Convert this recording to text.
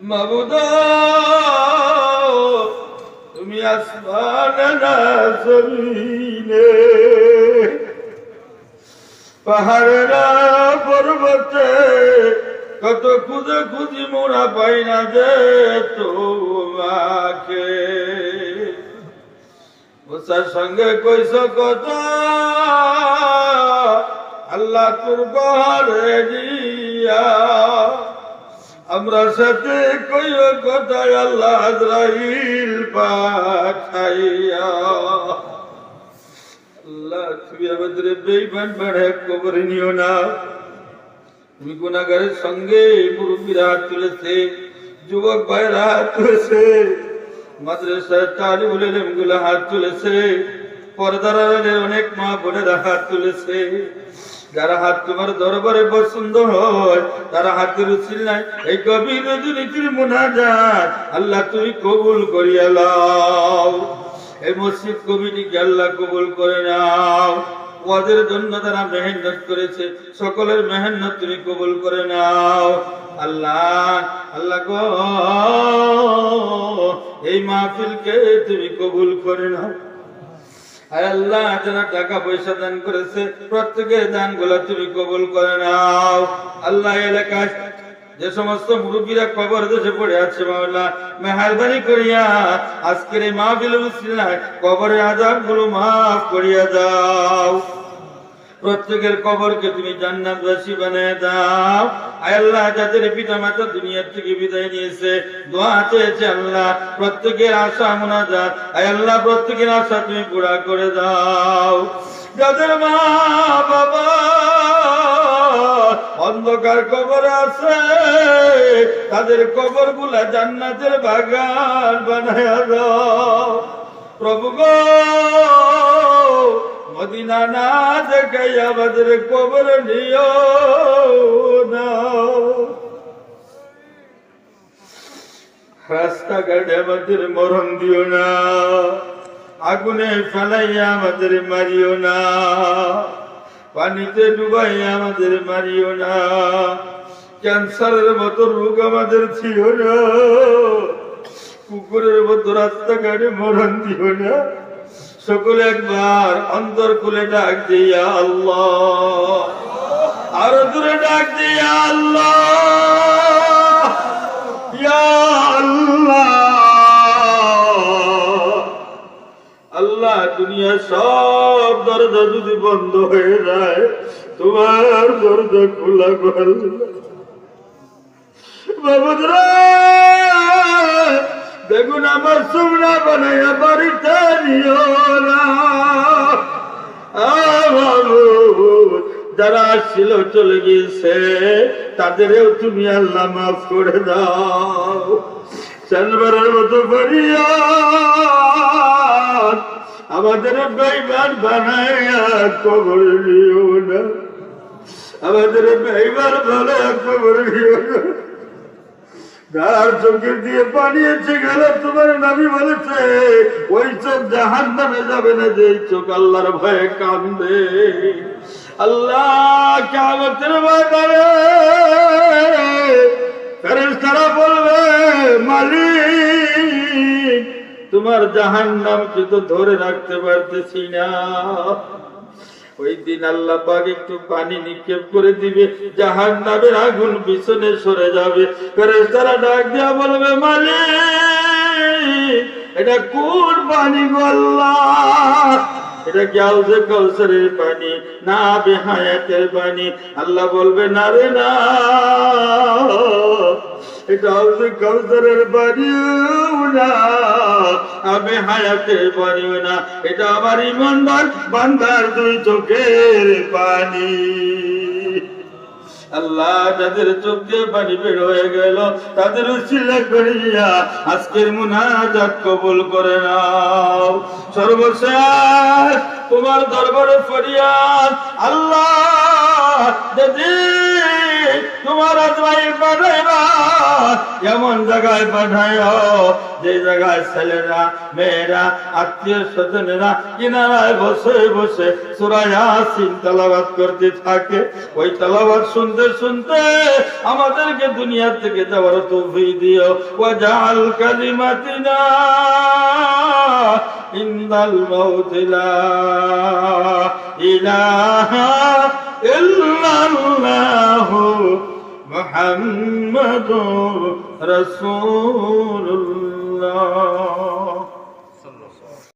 মাবুদ, তুমি আসমানে না জমিনে পাহাড়ে না পর্বতে কত খুঁজে খুঁজি মোরা পাই না যে তোমাকে। মুসার সঙ্গে কইস কত আল্লাহ তোর পাহাড়ে দিয়া আমরা সাথে কইও কথায় আল্লাহ আজরাইল পাঠাইয়া। আল্লাহ, তুমি আমাদের বেইমান বাড়ে কবরে নিও না। তুমি গুণাগারের সঙ্গে মুরব্বীরা হাত তুলেছে, যুবক ভাইরা হাত তুলেছে, মাদ্রাসার তালিবুলগুলো হাত তুলেছে, পর্দার অনেক মা বোনেরা হাত তুলেছে। যারা হাত তোমার দরবারে পছন্দ হয়, তারা হাতের নাই। এই গভীর রজনীতির মোনাজাত আল্লাহ তুমি কবুল করিয়া লাও এই মসজিদ কমিটিকে আল্লাহ কবুল করে নাও। ওদের জন্য তারা মেহনত করেছে, সকলের মেহনত তুমি কবুল করে নাও। আল্লাহ আল্লাহ এই মাহফিলকে তুমি কবুল করে নাও। আল্লাহ যারা টাকা পয়সা দান করেছে, প্রত্যেকের দানগুলো তুমি কবুল করে নাও। আল্লাহ এলাকায় যে সমস্ত মুরব্বীরা কবর দেশে পড়ে আছে, মাওলা, মেহরবানি করিয়া আজকের এই মাহফিল কবরের আজাবগুলো মাফ করিয়া দাও। প্রত্যেকের কবরকে তুমি জান্নাতবাসী বানিয়ে দাও। আল্লাহ, যাদের পিতা মাতা দুনিয়ার থেকে বিদায় নিয়েছে, দোয়া চেয়েছে আল্লাহ, প্রত্যেকের আশা মোনাজাত। আল্লাহ, প্রত্যেকের আশা তুমি পুরা করে দাও। যাদের মা বাবা অন্ধকার কবর আছে, তাদের কবরগুলা জান্নাতের বাগান বানায় দাও। প্রভু গো মদিনা না দেখে আমাদের কবর নিও না। রাস্তাঘাটে আমাদের মরণ দিও না। আগুনে ফেলাইয়া আমাদের মারিও না। পানিতে ডুবাইয়া আমাদের মারিও না। ক্যান্সারের মতো রোগ আমাদের ছিল না। কুকুরের মতো রাস্তাঘাটে মরণ দিও না। সকলে একবার অন্তর খুলে ডাক দিয়া আল্লাহ। আরও দূরে ডাক দিয়া আল্লাহ। আল্লাহ। দুনিয়া সব দরজা যদি বন্ধ হয়ে যায়, তোমার দরজা খোলা বাবুদরা! বেগুন আমার সুমনা বানাইয়া বাড়িতে নিও না। যারা ছিল চলে গিয়েছে, তাদেরও তুমি আল্লাহ মাফ করে দাও। চানবারের মতো করিয়া আমাদের বেইমান বানাইয়া কবর নিও না। আমাদের বেইমান বানাইয়া কবর নিও না। যার চোখের দিয়ে পানিয়েছে গেল তোমার নামি বলেছে, ওই চোখ জাহান নামে যাবে না যে চোখ আল্লাহর ভয়ে কান্দে আল্লাহ কামতের ময়দানে বলবে, মালিক, তোমার জাহান নামকে তো ধরে রাখতে পারতেছি না। ওই দিন আল্লাহ পাক একটু পানি নিক্ষেপ করে দিবে জাহান নামের আগুন পিছনে সরে যাবে। ফেরেশতারা ডাক দিয়া বলবে, মালিক, এটা কোন পানি গো এটা কি আউজে কৌসরের পানি, না বেহায়াতের পানি? আল্লাহ বলবে, না রে, না। এটা আউজে কৌসরের পানিও আমি হায়াতের পানিও না। এটা আমার ইমানদার বান্দার দুই চোখের পানি। আল্লাহ যাদের চোখ পানি বের হয়ে গেল, তাদের আজকের মুনাজাত কবুল করে নাও। সর্বশেষ, তোমার দরবারে ফরিয়াদ। আল্লাহ, যদি তোমার আজরাইল পাঠাইবা এমন জায়গায় পাঠাইও যে জায়গায় ছেলেরা, মেয়েরা, আত্মীয় স্বজনেরা, কিনারায় বসে বসে সুরায়াসিন তালাবাদ করতে থাকে। ওই তালাবাদ শুনতে শুনতে আমাদেরকে দুনিয়া থেকে যাওয়ার তৌফিক দিও। ওয়াজাল কালিমাতিনা ইন্দাল মাউত লা ইলাহা ইল্লাল্লাহু محمد رسول الله.